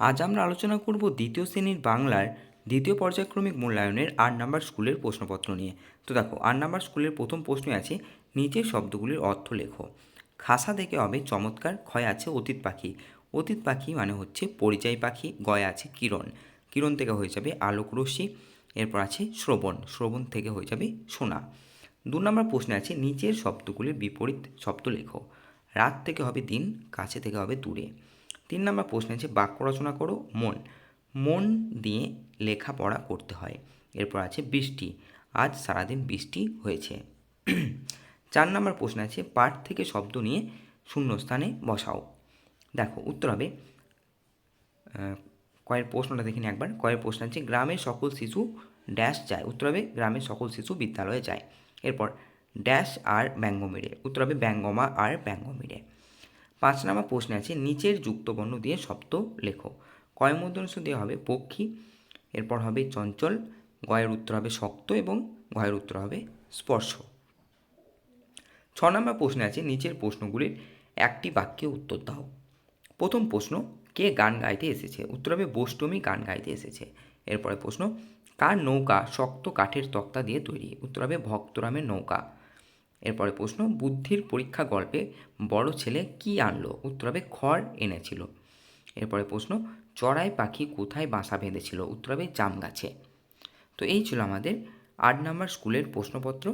আজ আমরা আলোচনা করব দ্বিতীয় শ্রেণির বাংলার দ্বিতীয় পর্যায়ক্রমিক মূল্যায়নের আট নাম্বার স্কুলের প্রশ্নপত্র নিয়ে। তো দেখো, আট নাম্বার স্কুলের প্রথম প্রশ্নে আছে, নিচের শব্দগুলির অর্থ লেখো। খাসা থেকে হবে চমৎকার, ক্ষয় আছে, অতীত পাখি। অতীত পাখি মানে হচ্ছে পরিযায়ী পাখি, গয় আছে, কিরণ। কিরণ থেকে হয়ে যাবে আলোক রশ্মি, এরপর আছে শ্রবণ শ্রবণ থেকে হয়ে যাবে সোনা। দু নম্বর প্রশ্নে আছে, নিচের শব্দগুলির বিপরীত শব্দ লেখো। রাত থেকে হবে দিন, কাছে থেকে হবে দূরে। তিন নম্বর প্রশ্ন আছে বাক্য রচনা করো, মন। মন দিয়ে লেখাপড়া করতে হয়। এরপর আছে বৃষ্টি। আজ সারাদিন বৃষ্টি হয়েছে। চার নম্বর প্রশ্ন আছে পাঠ থেকে শব্দ নিয়ে শূন্যস্থানে বসাও। দেখো, উত্তর হবে কয়ের প্রশ্নটা দেখে নিই একবার। কয়ের প্রশ্ন আছে, গ্রামের সকল শিশু ড্যাশ যায়। উত্তর হবে, গ্রামের সকল শিশু বিদ্যালয়ে যায়। এরপর, ড্যাশ আর ব্যঙ্গ মেরে উত্তর হবে, ব্যঙ্গমা আর ব্যঙ্গ মেরে পাঁচ নম্বর প্রশ্নে আছে, নিচের যুক্তবর্ণ দিয়ে শব্দ লেখো। কয় মধ্যে অংশ দেওয়া হবে? পক্ষী, এরপর হবে চঞ্চল, গয়ের উত্তর হবে শক্ত এবং গয়ের উত্তর হবে স্পর্শ। ছ নম্বর প্রশ্নে আছে, নিচের প্রশ্নগুলির একটি বাক্যে উত্তর দাও। প্রথম প্রশ্ন, কে গান গাইতে এসেছে? উত্তর হবে বৈষ্টমী গান গাইতে এসেছে। এরপরে প্রশ্ন, কার নৌকা শক্ত কাঠের তক্তা দিয়ে তৈরি? উত্তর হবে ভক্তরামের নৌকা। এরপরে প্রশ্ন, বুদ্ধির পরীক্ষা গল্পে বড় ছেলে কি আনলো? উত্তর হবে, খড় এনেছিল। এরপরে প্রশ্ন, চড়াই পাখি কোথায় বাসা বেঁধেছিল? উত্তর হবে, জাম গাছে। তো এই ছিল আমাদের আট নাম্বার স্কুলের প্রশ্নপত্র।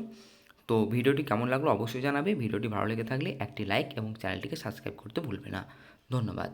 তো ভিডিওটি কেমন লাগল অবশ্যই জানাবে। ভিডিওটি ভালো লেগে থাকলে একটি লাইক এবং চ্যানেলটিকে সাবস্ক্রাইব করতে ভুলবে না। ধন্যবাদ।